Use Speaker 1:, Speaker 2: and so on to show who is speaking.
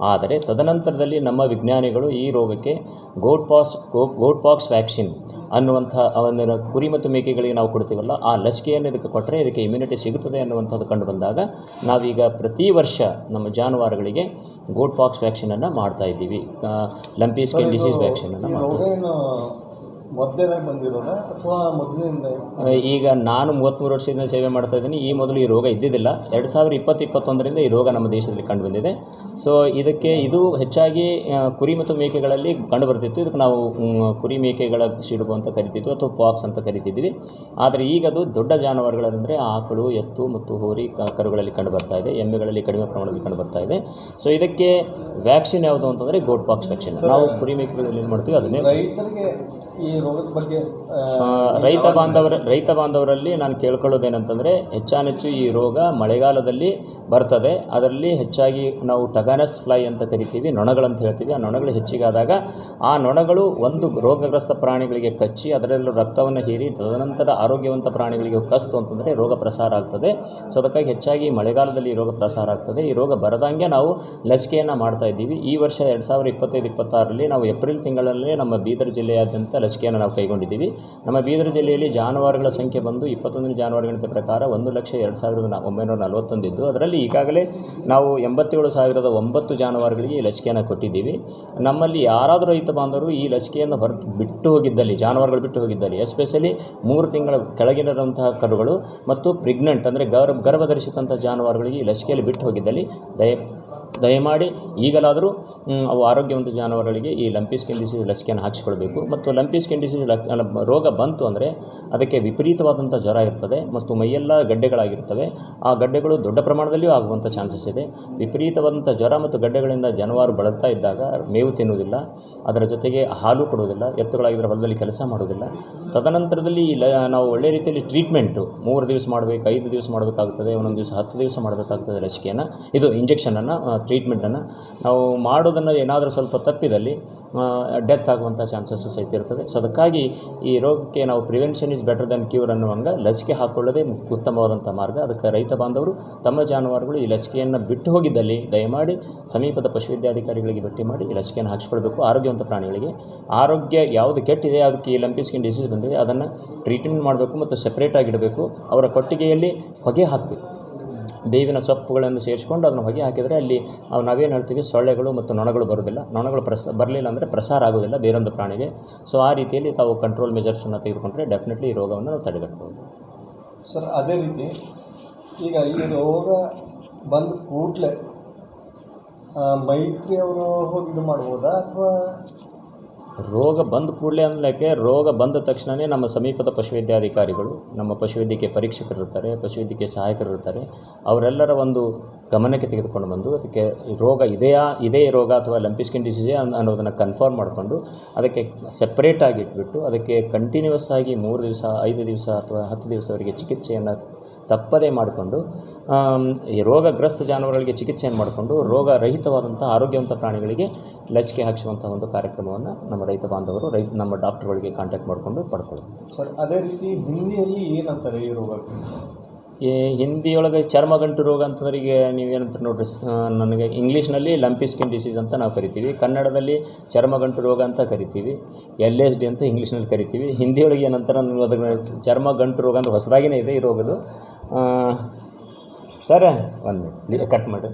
Speaker 1: ಆದರೆ ತದನಂತರದಲ್ಲಿ ನಮ್ಮ ವಿಜ್ಞಾನಿಗಳು ಈ ರೋಗಕ್ಕೆ goat pox goat pox vaccine ಅನ್ನುವಂಥ ಅವನ್ನ ಕುರಿ ಮತ್ತು ಮೇಕೆಗಳಿಗೆ ನಾವು ಕೊಡ್ತೀವಲ್ಲ ಆ ಲಸಿಕೆಯನ್ನು ಇದಕ್ಕೆ ಕೊಟ್ಟರೆ ಇದಕ್ಕೆ ಇಮ್ಯುನಿಟಿ ಸಿಗುತ್ತದೆ ಅನ್ನುವಂಥದ್ದು ಕಂಡು ಬಂದಾಗ ನಾವೀಗ ಪ್ರತಿ ವರ್ಷ ನಮ್ಮ ಜಾನುವಾರುಗಳಿಗೆ ಗೋಟ್ ಪಾಕ್ಸ್ ವ್ಯಾಕ್ಸಿನನ್ನು ಮಾಡ್ತಾ ಇದ್ದೀವಿ. ಲಂಪಿ ಸ್ಕಿನ್ ಡಿಸೀಸ್ ವ್ಯಾಕ್ಸಿನನ್ನು ಮಾಡ್ತಾ
Speaker 2: ಬಂದಿರೋದ ಅಥವಾ ಮೊದಲಿನಿಂದ
Speaker 1: ಈಗ ನಾನು ಮೂವತ್ತ್ಮೂರು ವರ್ಷದಿಂದ ಸೇವೆ ಮಾಡ್ತಾ ಇದ್ದೀನಿ. ಈ ಮೊದಲು ಈ ರೋಗ ಇದ್ದಿದ್ದಿಲ್ಲ. ಎರಡು ಸಾವಿರ ಇಪ್ಪತ್ತು ಇಪ್ಪತ್ತೊಂದರಿಂದ ಈ ರೋಗ ನಮ್ಮ ದೇಶದಲ್ಲಿ ಕಂಡು ಬಂದಿದೆ. ಸೊ ಇದಕ್ಕೆ ಇದು ಹೆಚ್ಚಾಗಿ ಕುರಿ ಮತ್ತು ಮೇಕೆಗಳಲ್ಲಿ ಕಂಡು ಬರ್ತಿತ್ತು. ಇದಕ್ಕೆ ನಾವು ಕುರಿ ಮೇಕೆಗಳ ಸಿಡುಬು ಅಂತ ಕರಿತಿದ್ವಿ ಅಥವಾ ಪಾಕ್ಸ್ ಅಂತ ಕರಿತಿದ್ವಿ. ಆದರೆ ಈಗ ಅದು ದೊಡ್ಡ ಜಾನುವಾರುಗಳಂದರೆ ಆಕಳು ಎತ್ತು ಮತ್ತು ಹೋರಿ ಕರುಗಳಲ್ಲಿ ಕಂಡು ಬರ್ತಾ ಇದೆ. ಎಮ್ಮೆಗಳಲ್ಲಿ ಕಡಿಮೆ ಪ್ರಮಾಣದಲ್ಲಿ ಕಂಡು ಬರ್ತಾ ಇದೆ. ಸೊ ಇದಕ್ಕೆ ವ್ಯಾಕ್ಸಿನ್ ಯಾವುದು ಅಂತಂದರೆ ಗೋಟ್ ಪಾಕ್ಸ್ ವ್ಯಾಕ್ಸಿನ್. ನಾವು ಕುರಿ ಮೇಕೆಗಳಲ್ಲಿ ಏನು ಮಾಡ್ತೀವಿ ಅದನ್ನೇ
Speaker 2: ರೈತರಿಗೆ ಈ ರೋಗದ ಬಗ್ಗೆ
Speaker 1: ರೈತ ಬಾಂಧವರ ರೈತ ಬಾಂಧವರಲ್ಲಿ ನಾನು ಕೇಳ್ಕೊಳ್ಳೋದೇನಂತಂದರೆ ಹೆಚ್ಚಾನೆಚ್ಚು ಈ ರೋಗ ಮಳೆಗಾಲದಲ್ಲಿ ಬರ್ತದೆ. ಅದರಲ್ಲಿ ಹೆಚ್ಚಾಗಿ ನಾವು ಟಗಾನಸ್ ಫ್ಲೈ ಅಂತ ಕರಿತೀವಿ ನೊಣಗಳಂತ ಹೇಳ್ತೀವಿ. ಆ ನೊಣಗಳು ಹೆಚ್ಚಿಗಾದಾಗ ಆ ನೊಣಗಳು ಒಂದು ರೋಗಗ್ರಸ್ತ ಪ್ರಾಣಿಗಳಿಗೆ ಕಚ್ಚಿ ಅದರಲ್ಲೂ ರಕ್ತವನ್ನು ಹೀರಿ ತದನಂತರ ಆರೋಗ್ಯವಂತ ಪ್ರಾಣಿಗಳಿಗೆ ಕಸ್ತು ಅಂತಂದರೆ ರೋಗ ಪ್ರಸಾರ ಆಗ್ತದೆ. ಸೊ ಅದಕ್ಕಾಗಿ ಹೆಚ್ಚಾಗಿ ಮಳೆಗಾಲದಲ್ಲಿ ಈ ರೋಗ ಪ್ರಸಾರ ಆಗ್ತದೆ. ಈ ರೋಗ ಬರದಂಗೆ ನಾವು ಲಸಿಕೆಯನ್ನು ಮಾಡ್ತಾ ಇದ್ದೀವಿ. ಈ ವರ್ಷ ಎರಡು ಸಾವಿರದ ಇಪ್ಪತ್ತೈದು ಇಪ್ಪತ್ತಾರರಲ್ಲಿ ನಾವು ಏಪ್ರಿಲ್ ತಿಂಗಳಲ್ಲೇ ನಮ್ಮ ಬೀದರ್ ಜಿಲ್ಲೆಯಾದ್ಯಂತ ಲಸಿಕೆಯನ್ನು ನಾವು ಕೈಗೊಂಡಿದ್ದೀವಿ. ನಮ್ಮ ಬೀದರ್ ಜಿಲ್ಲೆಯಲ್ಲಿ ಜಾನುವಾರುಗಳ ಸಂಖ್ಯೆ ಬಂದು ಇಪ್ಪತ್ತೊಂದನೇ ಜಾನುವಾರು ಗಣಿತ ಪ್ರಕಾರ ಒಂದು ಲಕ್ಷ ಎರಡು ಸಾವಿರದ ಒಂಬೈನೂರ ನಲವತ್ತೊಂದಿದ್ದು. ಅದರಲ್ಲಿ ಈಗಾಗಲೇ ನಾವು ಎಂಬತ್ತೇಳು ಸಾವಿರದ ಒಂಬತ್ತು ಜಾನುವಾರುಗಳಿಗೆ ಈ ಲಸಿಕೆಯನ್ನು ಕೊಟ್ಟಿದ್ದೀವಿ. ನಮ್ಮಲ್ಲಿ ಯಾರಾದರೂ ರೈತ ಬಾಂಧವರು ಈ ಲಸಿಕೆಯನ್ನು ಹೊರತು ಬಿಟ್ಟು ಹೋಗಿದ್ದಲ್ಲಿ, ಜಾನುವಾರುಗಳು ಬಿಟ್ಟು ಹೋಗಿದ್ದಲ್ಲಿ, ಎಸ್ಪೆಷಲಿ ಮೂರು ತಿಂಗಳ ಕೆಳಗಿನಂತಹ ಕರುಗಳು ಮತ್ತು ಪ್ರೆಗ್ನೆಂಟ್ ಅಂದರೆ ಗರ್ಭ ಗರ್ಭಧರಿಸಿದಂಥ ಜಾನುವಾರುಗಳಿಗೆ ಈ ಲಸಿಕೆಯಲ್ಲಿ ಬಿಟ್ಟು ಹೋಗಿದ್ದಲ್ಲಿ, ದಯ ದಯಮಾಡಿ ಈಗಲಾದರೂ ಅವು ಆರೋಗ್ಯವಂತ ಜಾನುವಾರುಗಳಿಗೆ ಈ ಲಂಪಿ ಸ್ಕಿನ್ ಡಿಸೀಸ್ ಲಸಿಕೆಯನ್ನು ಹಾಕಿಸ್ಕೊಳ್ಬೇಕು. ಮತ್ತು ಲಂಪಿ ಸ್ಕಿನ್ ಡಿಸೀಸ್ ರೋಗ ಬಂತು ಅಂದರೆ ಅದಕ್ಕೆ ವಿಪರೀತವಾದಂಥ ಜ್ವರ ಇರ್ತದೆ ಮತ್ತು ಮೈಯೆಲ್ಲ ಗಡ್ಡೆಗಳಾಗಿರ್ತವೆ. ಆ ಗಡ್ಡೆಗಳು ದೊಡ್ಡ ಪ್ರಮಾಣದಲ್ಲಿಯೂ ಆಗುವಂಥ ಚಾನ್ಸಸ್ ಇದೆ. ವಿಪರೀತವಾದಂಥ ಜ್ವರ ಮತ್ತು ಗಡ್ಡೆಗಳಿಂದ ಜಾನುವಾರು ಬಳಲ್ತಾ ಇದ್ದಾಗ ಮೇವು ತಿನ್ನುವುದಿಲ್ಲ. ಅದರ ಜೊತೆಗೆ ಹಾಲು ಕೊಡುವುದಿಲ್ಲ. ಎತ್ತುಗಳಾಗಿದ್ದರೆ ಹೊಲದಲ್ಲಿ ಕೆಲಸ ಮಾಡೋದಿಲ್ಲ ತದನಂತರದಲ್ಲಿ ಲ, ನಾವು ಒಳ್ಳೆ ರೀತಿಯಲ್ಲಿ ಟ್ರೀಟ್ಮೆಂಟು ಮೂರು ದಿವಸ ಮಾಡಬೇಕು, ಐದು ದಿವಸ ಮಾಡಬೇಕಾಗ್ತದೆ, ಒಂದೊಂದು ದಿವಸ ಹತ್ತು ದಿವಸ ಮಾಡಬೇಕಾಗ್ತದೆ ಲಸಿಕೆಯನ್ನು. ಇದು ಇಂಜೆಕ್ಷನನ್ನು ಟ್ರೀಟ್ಮೆಂಟನ್ನು ನಾವು ಮಾಡೋದನ್ನು ಏನಾದರೂ ಸ್ವಲ್ಪ ತಪ್ಪಿದಲ್ಲಿ ಡೆತ್ ಆಗುವಂಥ ಚಾನ್ಸಸ್ಸು ಸಹಿತ ಇರ್ತದೆ. ಸೊ ಅದಕ್ಕಾಗಿ ಈ ರೋಗಕ್ಕೆ ನಾವು prevention is better than cure ಅನ್ನುವಂಗ ಲಸಿಕೆ ಹಾಕೊಳ್ಳೋದೇ ಉತ್ತಮವಾದಂಥ ಮಾರ್ಗ. ಅದಕ್ಕೆ ರೈತ ಬಾಂಧವರು, ತಮ್ಮ ಜಾನುವಾರುಗಳು ಈ ಲಸಿಕೆಯನ್ನು ಬಿಟ್ಟು ಹೋಗಿದ್ದಲ್ಲಿ ದಯಮಾಡಿ ಸಮೀಪದ ಪಶುವೈದ್ಯಾಧಿಕಾರಿಗಳಿಗೆ ಭೇಟಿ ಮಾಡಿ ಈ ಲಸಿಕೆಯನ್ನು ಹಾಕಿಸ್ಕೊಳ್ಬೇಕು. ಆರೋಗ್ಯವಂತ ಪ್ರಾಣಿಗಳಿಗೆ. ಆರೋಗ್ಯ ಯಾವುದು ಕೆಟ್ಟಿದೆ, ಅದಕ್ಕೆ ಈ ಲಂಪಿ ಡಿಸೀಸ್ ಬಂದಿದೆ, ಅದನ್ನು ಟ್ರೀಟ್ಮೆಂಟ್ ಮಾಡಬೇಕು ಮತ್ತು ಸೆಪ್ರೇಟಾಗಿಡಬೇಕು ಅವರ ಕೊಟ್ಟಿಗೆಯಲ್ಲಿ ಹೊಗೆ ಹಾಕಬೇಕು. ಬೇವಿನ ಸೊಪ್ಪುಗಳನ್ನು ಸೇರಿಸ್ಕೊಂಡು ಅದನ್ನು ಹೊಗೆ ಹಾಕಿದರೆ ಅಲ್ಲಿ ನಾವೇನು ಹೇಳ್ತೀವಿ, ಸೊಳ್ಳೆಗಳು ಮತ್ತು ನೊಣಗಳು ಬರೋದಿಲ್ಲ. ನೊಣಗಳು ಪ್ರಸ, ಬರಲಿಲ್ಲ ಅಂದರೆ ಪ್ರಸಾರ ಆಗೋದಿಲ್ಲ ಬೇರೊಂದು ಪ್ರಾಣಿಗೆ. ಸೊ ಆ ರೀತಿಯಲ್ಲಿ ತಾವು ಕಂಟ್ರೋಲ್ ಮೆಜರ್ಸನ್ನು ತೆಗೆದುಕೊಂಡ್ರೆ ಡೆಫಿನೆಟ್ಲಿ ಈ ರೋಗವನ್ನು ನಾವು ತಡೆಗಟ್ಟಬಹುದು
Speaker 2: ಸರ್, ಅದೇ ರೀತಿ ಈಗ ಈ ರೋಗ ಬಂದ ಕೂಡಲೇ ಮೈತ್ರಿ ಅವರು ಹೋಗಿ ಇದು ಮಾಡ್ಬೋದಾ ಅಥವಾ
Speaker 1: ರೋಗ ಬಂದ ಕೂಡಲೇ ಅನ್ನಲಿಕ್ಕೆ ರೋಗ ಬಂದ ತಕ್ಷಣವೇ ನಮ್ಮ ಸಮೀಪದ ಪಶುವೈದ್ಯಾಧಿಕಾರಿಗಳು, ನಮ್ಮ ಪಶುವೈದ್ಯಕೀಯ ಪರೀಕ್ಷಕರು ಇರ್ತಾರೆ, ಪಶುವೈದ್ಯಕೀಯ ಸಹಾಯಕರು ಇರ್ತಾರೆ, ಅವರೆಲ್ಲರ ಒಂದು ಗಮನಕ್ಕೆ ತೆಗೆದುಕೊಂಡು ಬಂದು ಅದಕ್ಕೆ ರೋಗ ಇದೆಯಾ, ಇದೇ ರೋಗ ಅಥವಾ ಲಂಪಿಸ್ಕಿನ್ ಡಿಸೀಸೇ ಅನ್ನೋದನ್ನು ಕನ್ಫರ್ಮ್ ಮಾಡಿಕೊಂಡು ಅದಕ್ಕೆ ಸಪ್ರೇಟ್ ಇಟ್ಬಿಟ್ಟು ಅದಕ್ಕೆ ಕಂಟಿನ್ಯೂಸ್ ಆಗಿ ಮೂರು ದಿವಸ, ಐದು ದಿವಸ ಅಥವಾ ಹತ್ತು ದಿವಸವರೆಗೆ ಚಿಕಿತ್ಸೆಯನ್ನು ತಪ್ಪದೇ ಮಾಡಿಕೊಂಡು ಈ ರೋಗಗ್ರಸ್ತ ಜಾನುವಾರುಗಳಿಗೆ ಚಿಕಿತ್ಸೆಯನ್ನು ಮಾಡಿಕೊಂಡು ರೋಗರಹಿತವಾದಂಥ ಆರೋಗ್ಯವಂತ ಪ್ರಾಣಿಗಳಿಗೆ ಲಸಿಕೆ ಹಾಕಿಸುವಂಥ ಒಂದು ಕಾರ್ಯಕ್ರಮವನ್ನು ನಮ್ಮ ರೈತ ಬಾಂಧವರು, ರೈ, ನಮ್ಮ ಡಾಕ್ಟ್ರುಗಳಿಗೆ ಕಾಂಟ್ಯಾಕ್ಟ್ ಮಾಡಿಕೊಂಡು ಪಡ್ಕೊಳ್ಳೋದು.
Speaker 2: ಸರ್, ಅದೇ ರೀತಿ ಹಿಂದಿಯಲ್ಲಿ ಏನಂತಾರೆ ಈ ರೋಗಕ್ಕೆ
Speaker 1: ಈ ಹಿಂದಿಯೊಳಗೆ ಚರ್ಮಗಂಟು ರೋಗ ಅಂತಂದ್ರೆ ಈಗ ನೀವೇನಂತ ನೋಡ್ರಿ ನನಗೆ ಇಂಗ್ಲೀಷ್ನಲ್ಲಿ ಲಂಪಿ ಸ್ಕಿನ್ ಡಿಸೀಸ್ ಅಂತ ನಾವು ಕರಿತೀವಿ, ಕನ್ನಡದಲ್ಲಿ ಚರ್ಮಗಂಟು ರೋಗ ಅಂತ ಕರಿತೀವಿ, ಎಲ್ ಎಸ್ ಡಿ ಅಂತ ಇಂಗ್ಲೀಷ್ನಲ್ಲಿ ಕರಿತೀವಿ, ಹಿಂದಿಯೊಳಗೆ ಏನಂತಾರೆ ನೀವು ಚರ್ಮ ಚರ್ಮಗಂಟು ರೋಗ ಅಂದ್ರೆ ಹೊಸದಾಗಿನೇ ಇದೆ ಈ ರೋಗದು ಸರ್, ಒಂದು ಕಟ್ ಮಾಡಿ